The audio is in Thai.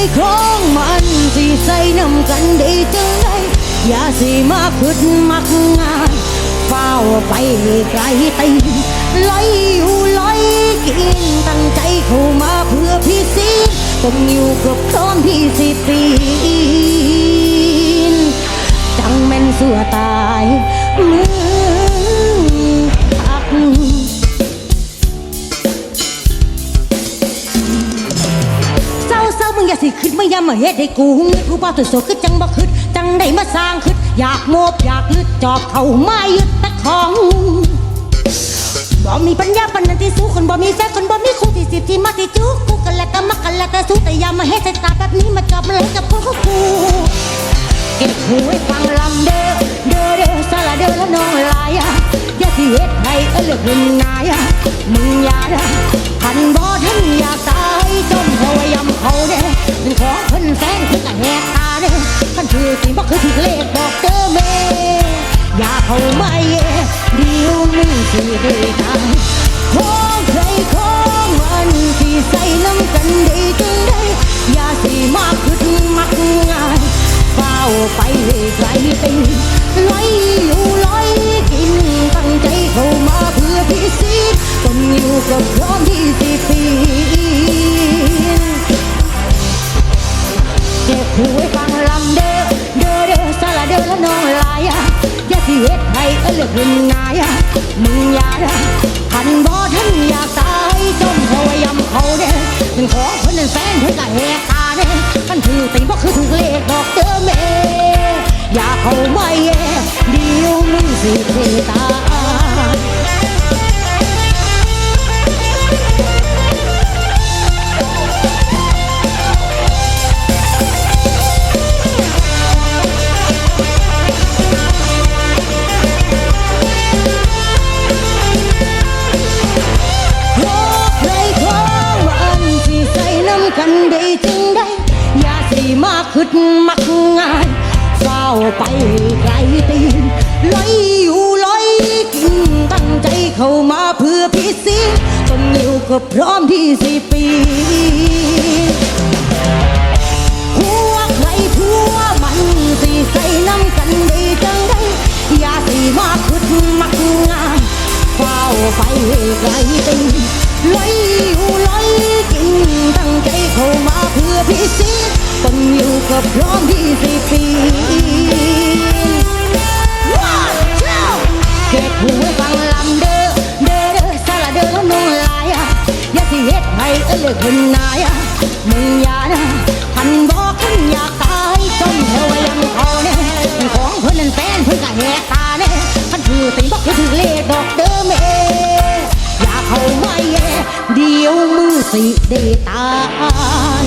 ยของมันสิใส่น้ำกันได้จังไดอย่าสิมาขึ้นมักงานเฝ้าไปไกลตีนลอยอยู่ลอยกินตั้งใจเข้ามาเพื่อพี่สิต้องอยู่กับพร้อมพี่สิปี สิขึ้นไม่ย้ำมาเฮ็ดให้กูเงินผู้บ่าวตัวโสดคือจังบ่ขึ้นจังได้มาสร้างขึ้นอยากโมบอยากลึดจอบเข้ามายึดตะของบ่มีปัญญาปานนั้นที่สู้คนบ่มีแฟนคนบ่มีคู่ที่สิบที่มาที่จุกกูกันแล้วก็มักกันแล้วแต่สู้แต่ยามาเฮ็ดใส่ตาแบบนี้มาจอบมาเลยกับคนของกูเก็บหูไว้ฟังลำเด้อเด้อเด้อสาระเด้อแล้วน้องลายอะอย่าสิเฮ็ดให้เออเลือกขึ้นนายอะมึงอย่าเด้อพันบ่ทันอยาก คือถือเลขบอกเด้อแม่อย่าเข้ามาเย่เดี๋ยวมึงสิได้ตายของใครของมันที่ใส่น้ำกันได้จังได้อย่าสิมาขึ้นมักง่ายเฝ้าไปให้ไกลตีลอยอยู่ลอยกินตั้งใจเข้ามาเพื่อพิสิทธิ์ต้องอยู่กับพร้อมที่สิปีนเจ็บหูไว้ฟัง น้องลายอย่าสิเฮ็ดให้เออเลือกขึ้นนายมึงอย่าทันบ่ทันอยากตายจมเขาไว้ยำเขาเด้ถึงของเพิ่นนั้นแฟนเพิ่นก็แหกตาเด้มันถือตีบ่คือถือเลขดอกเด้อแม่อย่าเข้ามาแย่เดี๋ยวมึงสิเทตา กันได้จึงได้ อย่าสิมาขึ้นมักง่ายเฝ้าไปไกลตีนลอยอยู่ลอยกินตั้งใจเข้ามาเพื่อพิสิทธิ์จนอยู่ก็พร้อมที่สิปีหัวใครผัวมันสิใส่น้ำกันได้จังได้ อย่าสิมาขึ้นมักง่าย ไปไกลตีลอยอยู่ลอยกินตั้งใจเข้ามาเพื่อพิสิทธิ์ต้องอยู่กับพร้อมที่สิปีเก็บหูไว้ฟังลำเด้อเด้อเด้อสาระเด้อน้องลายอย่าสิเฮ็ดให้เออเลิกขึ้นนายมึงอย่านะพันบอกขึ้นอยากตายจมเธอไว้ยัง สิได้ตาย